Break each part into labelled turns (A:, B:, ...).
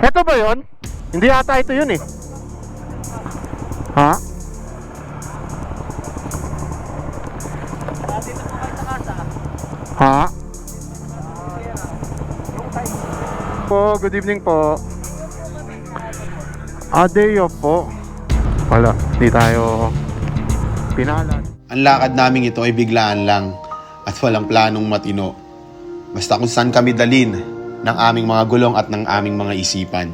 A: Ito ba yon? Hindi ata ito yun eh. Ha? Ha? Po, good evening po. Adeo po. Wala, di tayo pinalan.
B: Ang lakad namin ito ay biglaan lang at walang planong matino. Basta kung saan kami dalin ng aming mga gulong at ng aming mga isipan.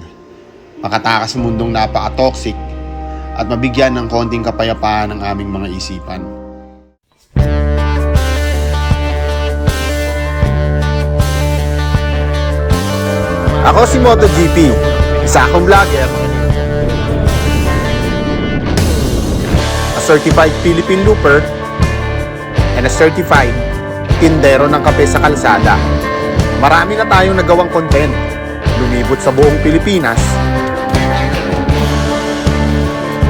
B: Makatakas sa mundong napaka-toxic at mabigyan ng konting kapayapaan ng aming mga isipan.
C: Ako si MotoGP, isa akong vlogger. A certified Philippine looper and a certified tindero ng kape sa kalsada. Marami na tayong nagawang content. Lumibot sa buong Pilipinas.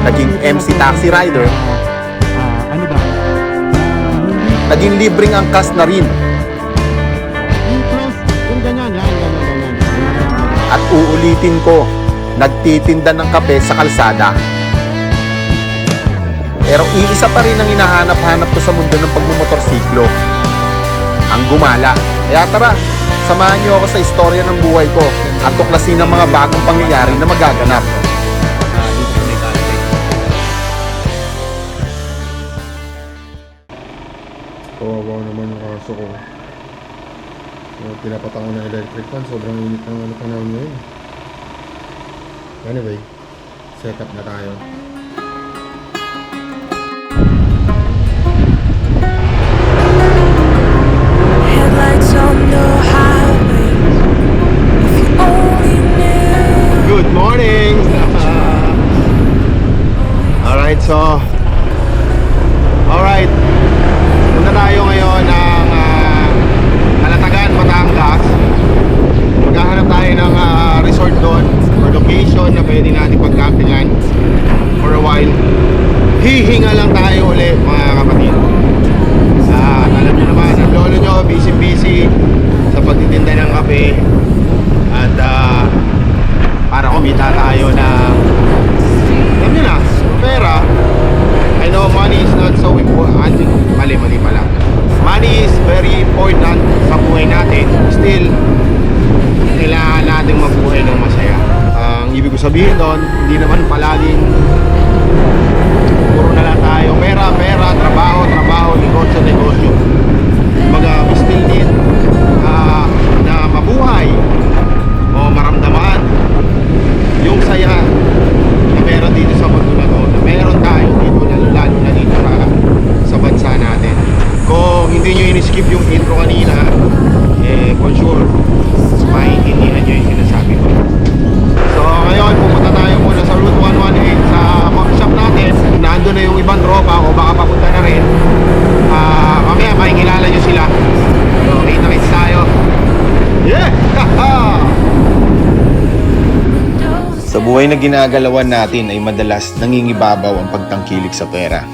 C: Naging MC taxi rider.
A: Ah, ano ba?
C: Naging libreng angkas na rin. At uulitin ko, nagtitinda ng kape sa kalsada. Pero iisa pa rin ang hinahanap-hanap ko sa mundo ng pagmumotorsiklo. Ang gumala. Kaya tara, samahan niyo ako sa istorya ng buhay ko at tuklasin ang mga bagong pangyayari na magaganap.
D: Kawawa naman yung aso ko. So, pinapat ako ng electric fan. Sobrang init ng ano pa namin ngayon. Anyway, set up na tayo.
B: Kape. At ah, para kumita tayo ng alam niyo na, pera. I know money is not so important. Mali, mali pala. Money is very important sa buhay natin. Still, kailangan natin mabuhay ng masaya. Ang ibig ko sabihin doon, hindi naman palaging puro na lang tayo. Pera, pera, trabaho, trabaho, negosyo, negosyo. Kumbaga, we still need ah, na mabuhay o maramdaman yung saya na meron dito sa mundo na to na meron tayo dito lalo, lalo na dito sa, sa bansa natin kung hindi nyo in-skip yung intro kanina eh for sure maintindihan nyo yung sinasabi ko so ngayon pupunta tayo muna sa Route 118 sa workshop natin nando na yung ibang tropa o baka papunta na rin Ah, mamaya makikilala nyo sila so kita kits tayo yeah
C: Sa buhay na ginagalawan natin ay madalas nangingibabaw ang pagtangkilik sa pera.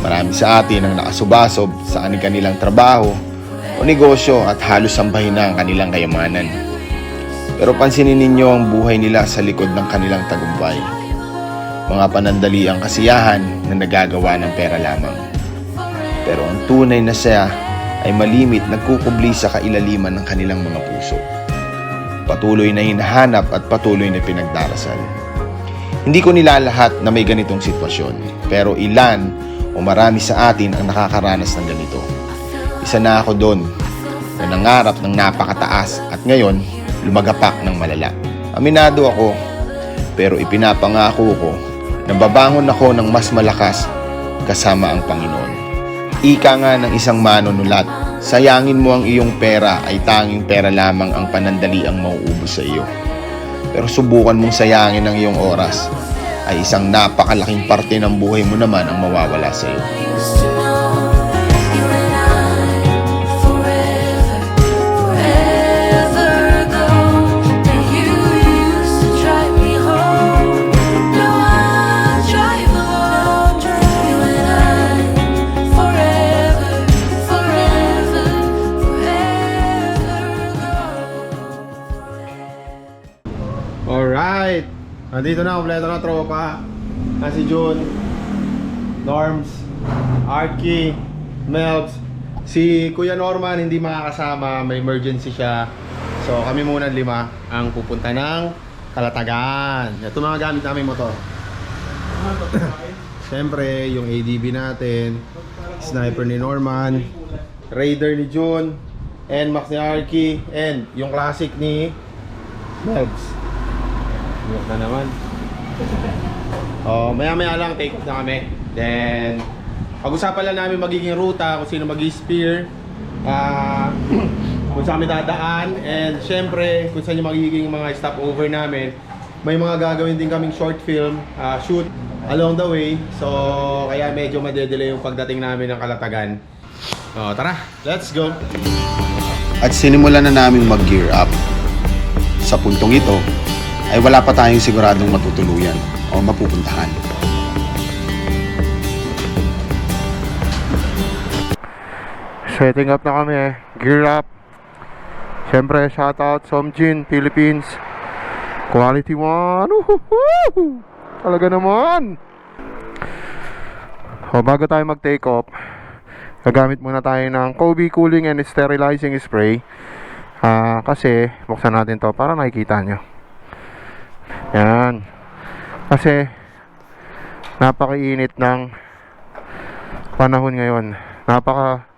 C: Marami sa atin ang nakasubasob sa kanilang trabaho o negosyo at halos sambahin na ang kanilang kayamanan. Pero pansinin ninyo ang buhay nila sa likod ng kanilang tagumpay. Mga panandali ang kasiyahan na nagagawa ng pera lamang. Pero ang tunay na saya ay malimit nagkukubli sa kailaliman ng kanilang mga puso patuloy na hinahanap at patuloy na pinagdarasal. Hindi ko nilalahat na may ganitong sitwasyon, pero ilan o marami sa atin ang nakakaranas ng ganito. Isa na ako doon na nangarap ng napakataas at ngayon lumagapak ng malala. Aminado ako, pero ipinapangako ko na babangon ako ng mas malakas kasama ang Panginoon. Ika nga ng isang manunulat, sayangin mo ang iyong pera ay tanging pera lamang ang panandali ang mauubos sa iyo. Pero subukan mong sayangin ang iyong oras, ay isang napakalaking parte ng buhay mo naman ang mawawala sa iyo.
B: Nandito na, kompleto na tropa. Na si June, Norms, Arky, Melbs. Si Kuya Norman hindi makakasama, may emergency siya. So kami muna lima ang pupunta ng Kalatagan. Ito mga gamit namin motor. Siyempre, yung ADB natin, sniper ni Norman, Raider ni June, and Max ni Arky, and yung classic ni Melbs. Ingat na naman. Oh, maya maya lang take na kami. Then pag-usapan lang namin magiging ruta, kung sino mag-spear, ah kung saan kami dadaan, and syempre kung saan yung magiging mga stopover namin. May mga gagawin din kaming short film, ah, shoot along the way. So kaya medyo madedelay yung pagdating namin ng Kalatagan. Oh, tara, let's go.
E: At sinimulan na naming mag-gear up. Sa puntong ito, ay wala pa tayong siguradong matutuluyan o mapupuntahan.
A: Setting up na kami. Gear up. Siyempre, shoutout Somjin, Philippines. Quality one. Uhuhu! Talaga naman. O, bago tayo mag-take off, gagamit muna tayo ng Kobe Cooling and Sterilizing Spray. Ah, kasi, buksan natin to para nakikita nyo. Yan. Kasi, napakainit ng panahon ngayon. Napaka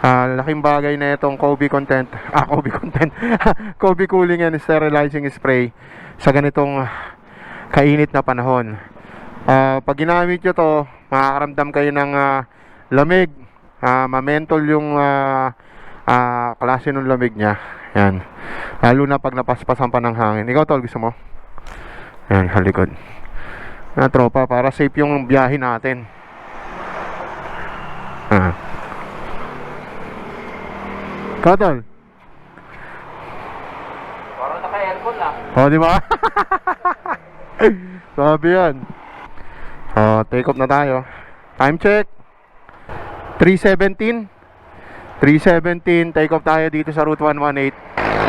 A: Ah, laking bagay na itong Kobe content. Ah, Kobe content. Kobe cooling and sterilizing spray sa ganitong kainit na panahon. Ah, pag ginamit nyo to, makakaramdam kayo ng ah, lamig. Ah, mamentol yung ah, ah, klase ng lamig niya. Yan. Lalo na pag napaspasan pa ng hangin. Ikaw tol, gusto mo? Yan, halikod. Na tropa, para safe yung biyahe natin. Ah. Kadol. Parang naka-aircon lang. Oh, di ba? Sabi yan. Oh, take off na tayo. Time check. 317. 317. Take off tayo dito sa Route 118.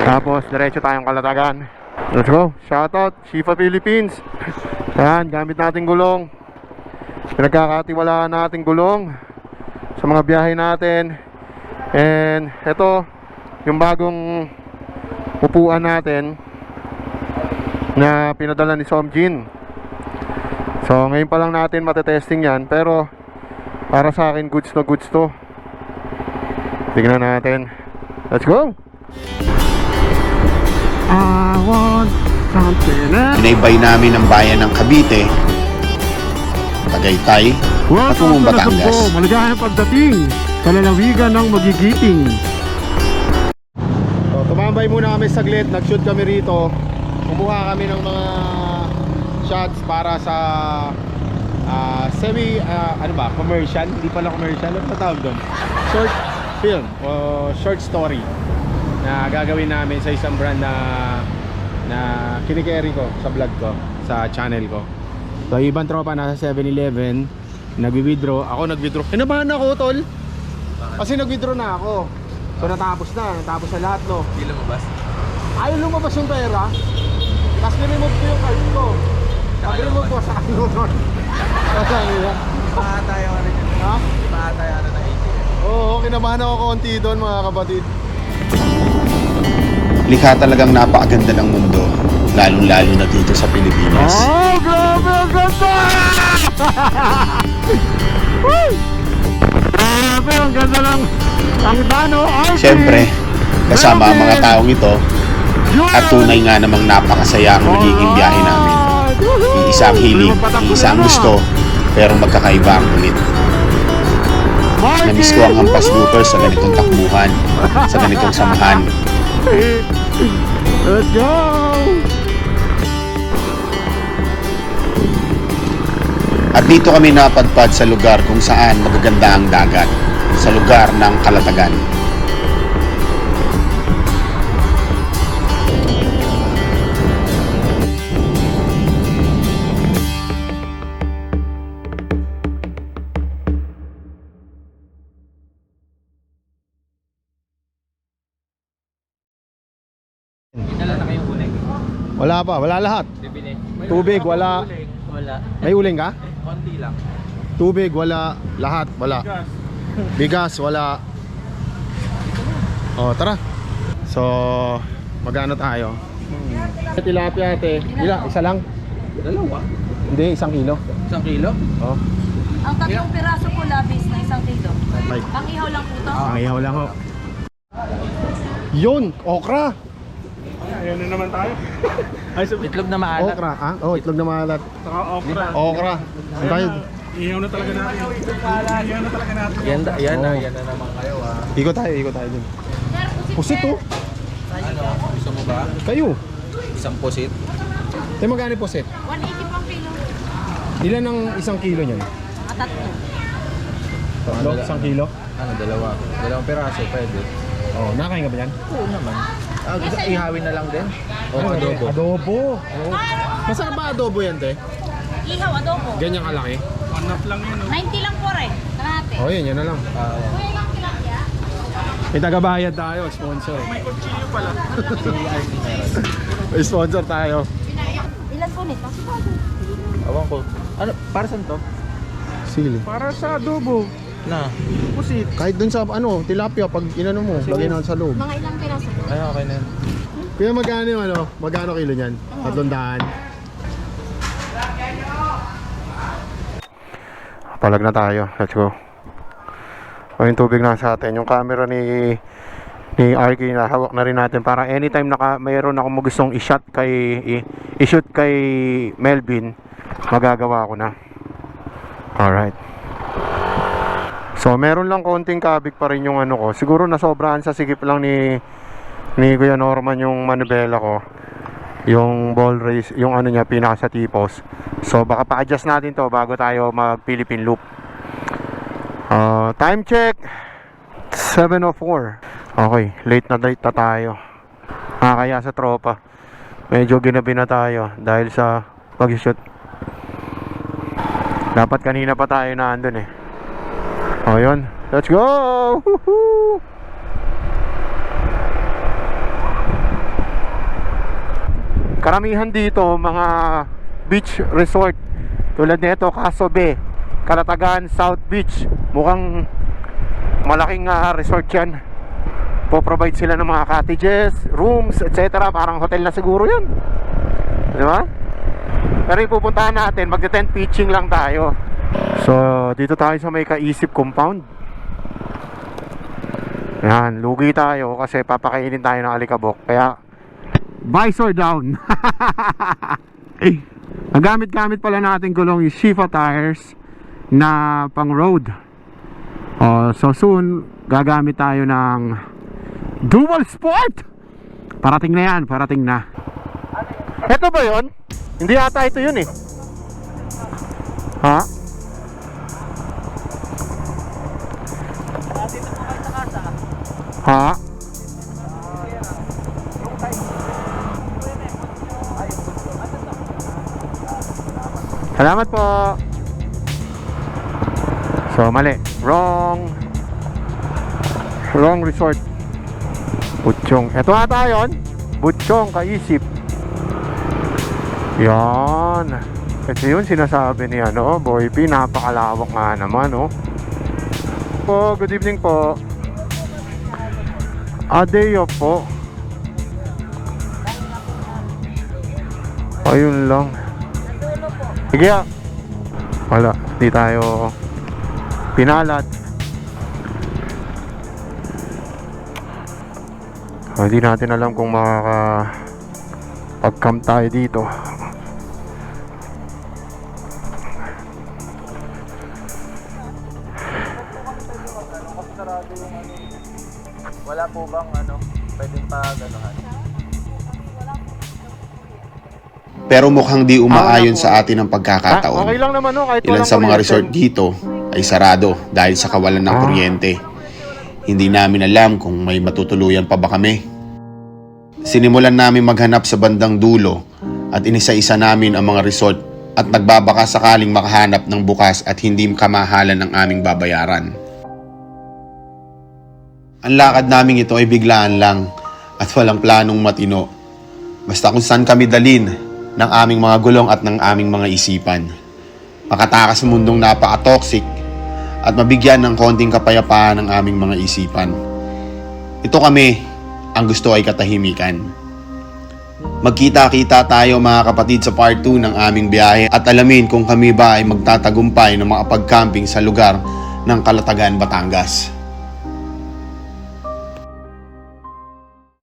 A: Tapos, diretso tayong Kalatagan. Let's go. Shoutout. Shifa Philippines. Yan, gamit nating gulong. Pinagkakatiwalaan nating gulong sa mga biyahe natin. And ito, yung bagong upuan natin na pinadala ni Somjin. So, ngayon pa lang natin matetesting yan. Pero, para sa akin, goods na goods to. Tignan natin. Let's go! I want something else.
E: Inaybay namin ang bayan ng Cavite, Tagaytay, patungong Batangas.
A: Maligayang pagdating sa lalawigan ng magigiting.
B: So, tumambay muna kami saglit, nag-shoot kami rito. Kumuha kami ng mga shots para sa ah, semi, ah, ano ba, commercial? Hindi pala commercial, ano tawag doon? Short film o short story na gagawin namin sa isang brand na na kinikerry ko sa vlog ko, sa channel ko. So, ibang tropa nasa 7-Eleven, nagwi-withdraw. Ako nag-withdraw. Kinabahan ako, tol. Kasi nag-withdraw na ako. So natapos na, natapos na lahat no. Hindi lumabas? Ayaw lumabas yung pera. Tapos ni-remove ko yung card ko. Pag-remove ko sa ano nun. Kasi yan?
F: Paatay ako rin.
B: Ha?
F: Paatay ako na 80.
B: Oo, kinabahan ako konti doon mga kapatid.
E: Likha talagang napakaganda ng mundo, lalong-lalo na dito sa Pilipinas.
A: Oh, grabe ang ganda! Grabe ang ganda ng ang dano RP!
E: Siyempre, kasama ang mga taong ito, at tunay nga namang napakasaya ang nagiging biyahe namin. Iisa ang hilig, iisa ang gusto, pero magkakaiba ang ulit. Namiss ko ang hampas sa ganitong takbuhan, sa ganitong samahan.
A: Let's go!
E: At dito kami napadpad sa lugar kung saan magaganda ang dagat, sa lugar ng Kalatagan.
A: Wala pa, wala lahat.
F: Bibili.
A: Tubig, wala.
F: Wala.
A: May uling ka?
F: Konti lang.
A: Tubig, wala. Lahat, wala. Bigas, wala. Oh, tara. So, magano tayo? Hmm. Tilapia ate. Ila, isa lang?
F: Dalawa.
A: Hindi, isang kilo.
F: Isang kilo?
A: Oh.
G: Ang tatlong piraso po labis na isang kilo.
A: Ay,
G: Pang ihaw lang po to.
A: ang ihaw lang ho. Yun, okra.
F: Itlog na maalat.
A: Okra, ah? Oh, itlog na malat.
F: Okra.
A: Okra. Ang tayo.
F: Yan, da- yan na, yan na naman kayo ah.
A: Ikot tayo, ikot tayo dun. Pusit oh.
F: Ano, gusto mo ba?
A: Kayo.
F: Isang pusit?
A: Eh, magkano po set?
G: 180 pang kilo.
A: Ilan ang isang kilo niyan?
G: Mga tatlo.
A: Tatlo? Isang kilo?
F: Ano, dalawa. Dalawang piraso, pwede.
A: Oh, nakain ka ba yan?
F: Oo naman. Ah, gusto ihawin na lang din? O adobo?
A: Adobo. Oh. Masarap ba adobo yan, te?
G: Ihaw, adobo.
A: Ganyang kalaki?
G: 90 lang po rin. Kalahati.
A: Oh, yun, yan na lang.
F: Ah,
A: May tagabayad tayo, sponsor. May kutsilyo pala. May sponsor tayo.
G: Ilan po nito?
F: Awan ko. Ano, para saan to?
A: Sili.
B: Para sa adobo.
F: Na.
B: Pusit.
A: Kahit dun sa ano, tilapia, pag inano mo, lagay na sa loob.
G: Mga ilang piraso?
F: Ay, okay na yan.
A: Kuya, magkano yung ano? Magkano kilo niyan? Tatlong daan. Palag na tayo. Let's go. O yung tubig na sa atin. Yung camera ni ni RK na hawak na rin natin para anytime naka mayroon ako gustong i-shot kay i-shoot kay Melvin magagawa ko na alright so meron lang konting kabig pa rin yung ano ko. Siguro nasobrahan sa sikip lang ni ni Kuya Norman yung manubela ko. Yung ball race yung ano niya pinaka sa tipos. So baka pa-adjust natin to bago tayo mag Philippine loop. Uh, time check! 7.04 Okay, late na late na tayo. Nakakaya sa tropa. Medyo ginabi na tayo Dahil sa pag-shoot. Dapat kanina pa tayo na andun eh O yun Let's go Woohoo! Karamihan dito mga beach resort tulad nito Caso Bay, Kalatagan, South Beach. Mukhang malaking ah, resort 'yan. Po-provide sila ng mga cottages, rooms, etc. Parang hotel na siguro 'yun. Di ba? Pero yung pupuntahan natin, magte-tent pitching lang tayo. So, dito tayo sa may kaisip compound. Yan, lugi tayo kasi papakainin tayo ng alikabok. Kaya, visor down. Ang gamit-gamit pala natin gulong is Shifa tires na pang road. Oh, so soon gagamit tayo ng dual sport. Parating na 'yan, parating na. Ito ba 'yon? Hindi ata ito 'yun eh. Ha? Salamat po. So, mali. Wrong. Wrong resort. Butchong. Ito ata yun. Butchong, kaisip. Yan. Ito yun sinasabi ni ano, Boy P. Napakalawak nga naman, oh. Po, good evening po. Adeo po. Ayun lang. Ah. Wala, di tayo pinalat. Ah, Hindi natin alam kung makaka pag-camp tayo dito.
E: Pero mukhang di umaayon
A: Ah,
E: sa atin ang
A: Ah,
E: pagkakataon.
A: okay lang naman no, kahit
E: Ilan sa mga resort dito ay sarado dahil sa kawalan ng
A: Ah.
E: kuryente. Hindi namin alam kung may matutuluyan pa ba kami. Sinimulan namin maghanap sa bandang dulo at inisa-isa namin ang mga resort at nagbabaka sakaling makahanap ng bukas at hindi kamahalan ng aming babayaran. Ang lakad namin ito ay biglaan lang at walang planong matino. Basta kung saan kami dalin ng aming mga gulong at ng aming mga isipan. Makatakas sa mundong napaka-toxic at mabigyan ng konting kapayapaan ng aming mga isipan. Ito kami, ang gusto ay katahimikan. Magkita-kita tayo mga kapatid sa part 2 ng aming biyahe at alamin kung kami ba ay magtatagumpay ng mga pagcamping sa lugar ng Kalatagan, Batangas.